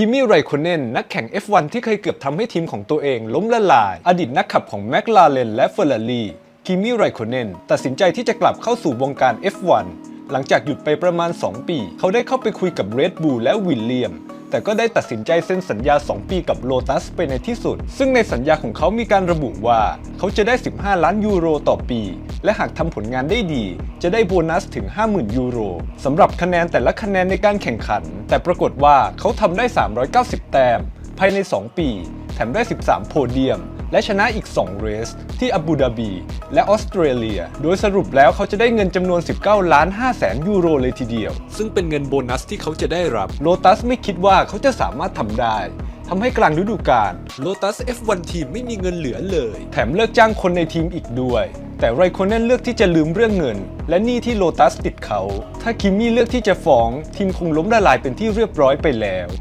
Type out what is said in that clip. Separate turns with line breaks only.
คิมิไรโคเนนนักแข่ง F1 ที่เคยเกือบทำให้ทีมของตัวเองล้มละลาย อดีตนักขับของแมคลาเรนและเฟอร์รารีคิมิไรโคเนนตัดสินใจที่จะกลับเข้าสู่วงการ F1 หลังจากหยุดไปประมาณ 2 ปี เขาได้เข้าไปคุยกับ Red Bull และวิลเลียม แต่ก็ได้ตัดสินใจเซ็นสัญญา 2 ปีกับโลตัสไปในที่สุด ซึ่งในสัญญาของเขามีการระบุว่า เขาจะได้ 15 ล้านยูโรต่อปี และหากทำผลงานได้ดี จะได้โบนัสถึง 50,000 ยูโรสำหรับคะแนนแต่ละคะแนนในการแข่งขัน แต่ปรากฏว่าเขาทำได้ 390 แต้มภายใน 2 ปี แถมได้ 13 โพเดียม และชนะอีก 2 เรส ที่อาบูดาบี และออสเตรเลีย โดยสรุปแล้วเขาจะได้เงินจำนวน 19 ล้าน5แสนยูโรเลยทีเดียว ซึ่งเป็นเงินโบนัสที่เขาจะได้รับโ o ตัสไม่คิดว่าเขาจะสามารถทำได้ทำให้กลางฤดูกาลโ o ตัส F1 ทีมไม่มีเงินเหลือเลย แถมเลิกจ้างคนในทีมอีกด้วย แต่ไรโคเนนเลือกที่จะลืมเรื่องเงิน และหนี้ที่โ o ตัสติดเขา ถ้าคิมมี่เลือกที่จะฟ้อง ทีมคงล้มละลายเป็นที่เรียบร้อยไปแล้ว